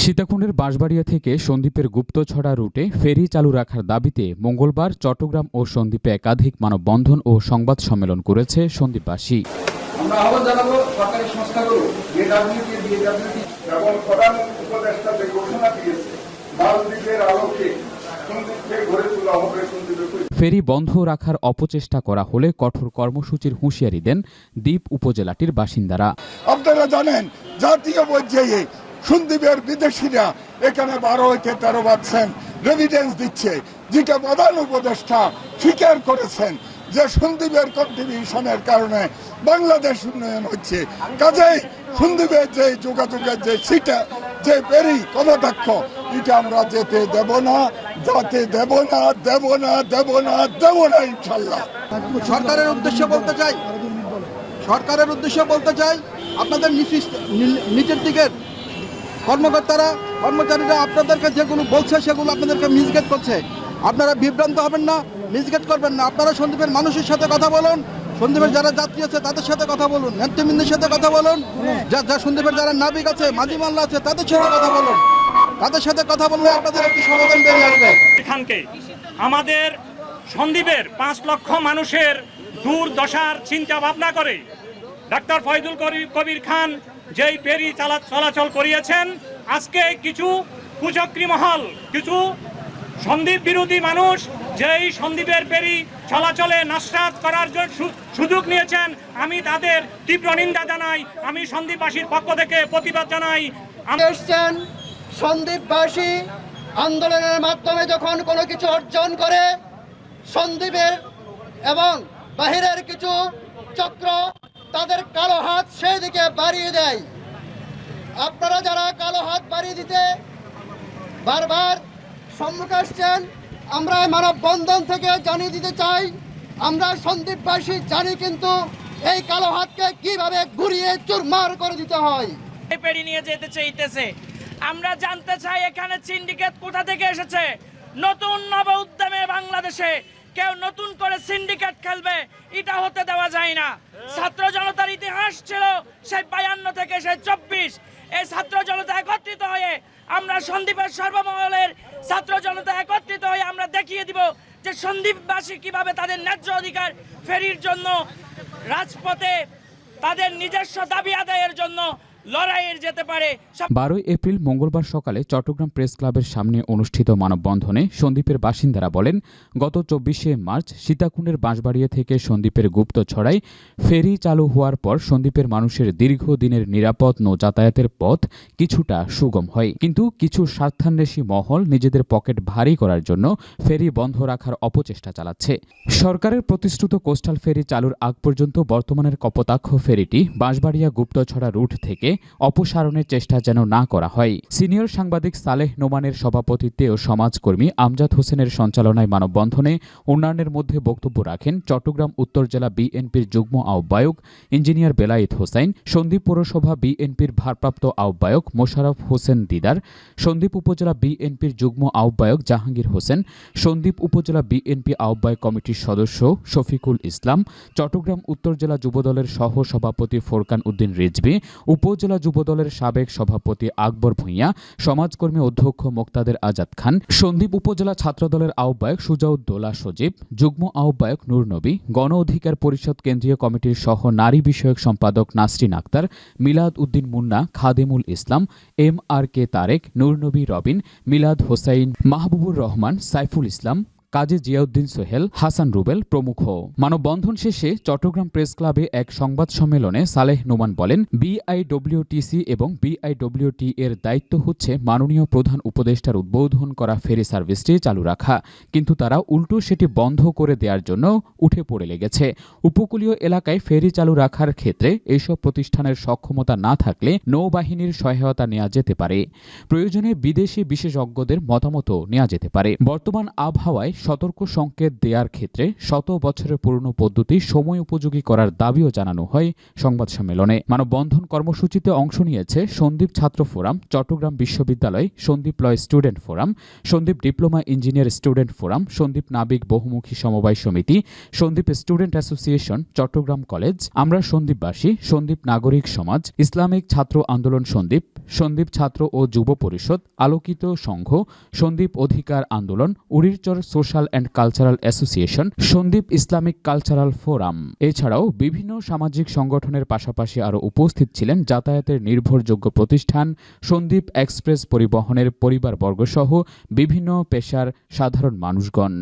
সীতাকুণ্ডের বাঁশবাড়িয়া থেকে সন্দ্বীপের গুপ্তছড়া রুটে ফেরি চালু রাখার দাবিতে মঙ্গলবার চট্টগ্রাম ও সন্দ্বীপে একাধিক মানববন্ধন ও সংবাদ সম্মেলন করেছে সন্দ্বীপবাসী আমরা আহ্বান জানাব সরকারি সংস্থাগুলো বিএডব্লিউটি বিএডব্লিউটি এবং প্রধান উপদেষ্টা যে ঘোষণা দিয়েছে। মালদ্বীপের আলোকে সন্দীপকে গড়ে তোলা হবে সন্দীপের ফেরি বন্ধ রাখার অপচেষ্টা করা হলে কঠোর কর্মসূচির হুঁশিয়ারি দেন দ্বীপ উপজেলাটির বাসিন্দারা। আপনারা জানেন জাতীয় পর্যায়ে সন্দীপের বিদেশিরা এখানে বারো হইতে তেরো পার্সেন্ট রেভিডেন্স দিচ্ছে, যেটা প্রধান উপদেষ্টা স্বীকার করেছেন যে সন্দীপের কন্ট্রিবিউশনের কারণে বাংলাদেশ উন্নয়ন হচ্ছে। কাজেই সন্দীপের যে যোগাযোগের যে সিটা যে পেরি কমতাক্ষ এটা আমরা যেতে দেব না, যাতে দেব না দেব না দেব না দেব না ইনশাল্লাহ সরকারের উদ্দেশ্য বলতে চাই, সরকারের উদ্দেশ্য বলতে চাই, আপনাদের নিচের দিকের কর্মকর্তারা, কর্মচারীরা আপনাদেরকে যেগুলো বলছে, সেগুলো আপনাদেরকে মিসগেট করছে। আপনারা বিভ্রান্ত হবেন না মিসগেট করবেন না। আপনারা সন্দীপের মানুষের সাথে কথা বলুন, সন্দীপের যারা যাত্রী আছে, তাদের সাথে কথা বলুন, নেতৃবৃন্দের সাথে কথা বলুন, যা সন্দীপের যারা নাবিক আছে মাঝি মাল্লা আছে, তাদের সাথে কথা বলুন। তাদের সাথে কথা বললে আপনাদের একটি সমাধান বেরিয়ে আসবে। খানকে আমাদের সন্দীপের পাঁচ লক্ষ মানুষের দুর্দশার চিন্তা ভাবনা করে ডাক্তার ফয়দুল কবির খান যেই পেরি চালা চলাচল করিয়েছেন, আজকে কিছু কুচক্রী মহল, কিছু সন্দীপ বিরোধী মানুষ যেই সন্দীপের পেরি চলাচলে নাশরাত করার জন্য সুযোগ নিয়েছেন, আমি তাদের তীব্র নিন্দা জানাই, আমি সন্দীপবাসীর পক্ষ থেকে প্রতিবাদ জানাই। এসছেন সন্দীপবাসী আন্দোলনের মাধ্যমে যখন কোনো কিছু অর্জন করে, সন্দীপের এবং বাহিরের কিছু চক্র তাদের কালো হাত সেই দিকে বাড়িয়ে দেয়। আপনারা যারা কালো হাত বাড়িয়ে দিতে বারবার সম্মুখে আসছেন, আমরা মানববন্ধন থেকে জানিয়ে দিতে চাই, আমরা সন্দীপবাসী জানি কিন্তু এই কালো হাতকে কীভাবে ঘুরিয়ে চুরমার করে দিতে হয়। পেড়ি নিয়ে যেতে চাইতেছে। আমরা জানতে চাই এখানে সিন্ডিকেট কোথা থেকে এসেছে? নতুন নব উদ্যমে বাংলাদেশে কেউ নতুন করে সিন্ডিকেট খেলবে এটা হতে দেওয়া যায় না। ছাত্র জনতার ইতিহাস ছিল সেই বায়ান্ন থেকে সেই চব্বিশ। এই ছাত্র জনতা একত্রিত হয়ে আমরা সন্দীপের সর্বমহলের ছাত্র জনতা একত্রিত হয়ে আমরা দেখিয়ে দিব যে সন্দীপবাসী কীভাবে তাদের ন্যায্য অধিকার ফেরির জন্য রাজপথে তাদের নিজস্ব দাবি আদায়ের জন্য বারোই এপ্রিল মঙ্গলবার সকালে চট্টগ্রাম প্রেস ক্লাবের সামনে অনুষ্ঠিত মানববন্ধনে সন্দ্বীপের বাসিন্দারা বলেন, গত চব্বিশে মার্চ সীতাকুণ্ডের বাঁশবাড়িয়া থেকে সন্দ্বীপের গুপ্ত ছড়ায় ফেরি চালু হওয়ার পর সন্দ্বীপের মানুষের দীর্ঘদিনের নিরাপদ নৌ যাতায়াতের পথ কিছুটা সুগম হয়। কিন্তু কিছু স্বার্থান্বেষী মহল নিজেদের পকেট ভারী করার জন্য ফেরি বন্ধ রাখার অপচেষ্টা চালাচ্ছে। সরকারের প্রতিশ্রুত কোস্টাল ফেরি চালুর আগ পর্যন্ত বর্তমানের কপোতাক্ষ ফেরিটি বাঁশবাড়িয়া গুপ্তছড়া রুট থেকে অপসারণের চেষ্টা যেন না করা হয়। সিনিয়র সাংবাদিক সালেহ নোমানের সভাপতিত্বে ও সমাজকর্মী আমজাদ হোসেনের সঞ্চালনায় মানববন্ধনে অন্যান্যের মধ্যে বক্তব্য রাখেন চট্টগ্রাম উত্তর জেলা বিএনপির যুগ্ম আহ্বায়ক ইঞ্জিনিয়ার বেলায়েত হোসাইন সন্দ্বীপ পৌরসভা বিএনপির ভারপ্রাপ্ত আহ্বায়ক মোশাররফ হোসেন দিদার, সন্দ্বীপ উপজেলা বিএনপির যুগ্ম আহ্বায়ক জাহাঙ্গীর হোসেন, সন্দ্বীপ উপজেলা বিএনপি আহ্বায়ক কমিটির সদস্য শফিকুল ইসলাম, চট্টগ্রাম উত্তর জেলা যুবদলের সহ সভাপতি ফোরকান উদ্দিন রিজভি উপজেলা যুবদলের সাবেক সভাপতি আকবর ভূঁইয়া, সমাজকর্মী অধ্যক্ষ মোক্তাদের আজাদ খান সন্দ্বীপ উপজেলা ছাত্রদলের আহ্বায়ক সুজাউদ্দোলা সজীব, যুগ্ম আহ্বায়ক নূর নবী, গণ অধিকার পরিষদ কেন্দ্রীয় কমিটির সহ নারী বিষয়ক সম্পাদক Nasrin Akhtar, Milad Uddin Munna, Khademul Islam, M R K Tarek, Nur Nabi Robin, Milad Hossain, Mahbubur Rahman, Saiful Islam কাজী জিয়াউদ্দিন সোহেল, হাসান রুবেল প্রমুখ। মানববন্ধন শেষে চট্টগ্রাম প্রেস ক্লাবে এক সংবাদ সম্মেলনে সালেহ নোমান বলেন, বিআইডব্লিউটিসি এবং বিআইডব্লিউটি এর দায়িত্ব হচ্ছে মাননীয় প্রধান উপদেষ্টার উদ্বোধন করা ফেরি সার্ভিসটি চালু রাখা। কিন্তু তারা উল্টো সেটি বন্ধ করে দেওয়ার জন্য উঠে পড়ে লেগেছে। উপকূলীয় এলাকায় ফেরি চালু রাখার ক্ষেত্রে এইসব প্রতিষ্ঠানের সক্ষমতা না থাকলে নৌবাহিনীর সহায়তা নেওয়া যেতে পারে। প্রয়োজনে বিদেশি বিশেষজ্ঞদের মতামতও নেওয়া যেতে পারে। বর্তমান আবহাওয়ায় সতর্ক সংকেত দেওয়ার ক্ষেত্রে শত বছরের পুরনো পদ্ধতি সময় উপযোগী করার দাবিও জানানো হয় সংবাদ সম্মেলনে। মানববন্ধন কর্মসূচিতে অংশ নিয়েছে সন্দীপ ছাত্র ফোরাম, চট্টগ্রাম বিশ্ববিদ্যালয় সন্দীপ লয় student forum, Sandwip diploma engineer student forum, Sandwip নাবিক বহুমুখী সমবায় সমিতি, Sandwip student association, Chittagong college, আমরা সন্দীপবাসী, সন্দীপ নাগরিক সমাজ, ইসলামিক ছাত্র আন্দোলন সন্দীপ সন্দীপ ছাত্র ও যুব পরিষদ, আলোকিত সংঘ, সন্দীপ অধিকার আন্দোলন Urirchar social and cultural association, Sandwip Islamic cultural forum. এছাড়াও বিভিন্ন সামাজিক সংগঠনের পাশাপাশি আরও উপস্থিত ছিলেন যাতায়াতের নির্ভরযোগ্য প্রতিষ্ঠান, সন্দীপ এক্সপ্রেস পরিবহনের পরিবারবর্গসহ বিভিন্ন পেশার সাধারণ মানুষগণ।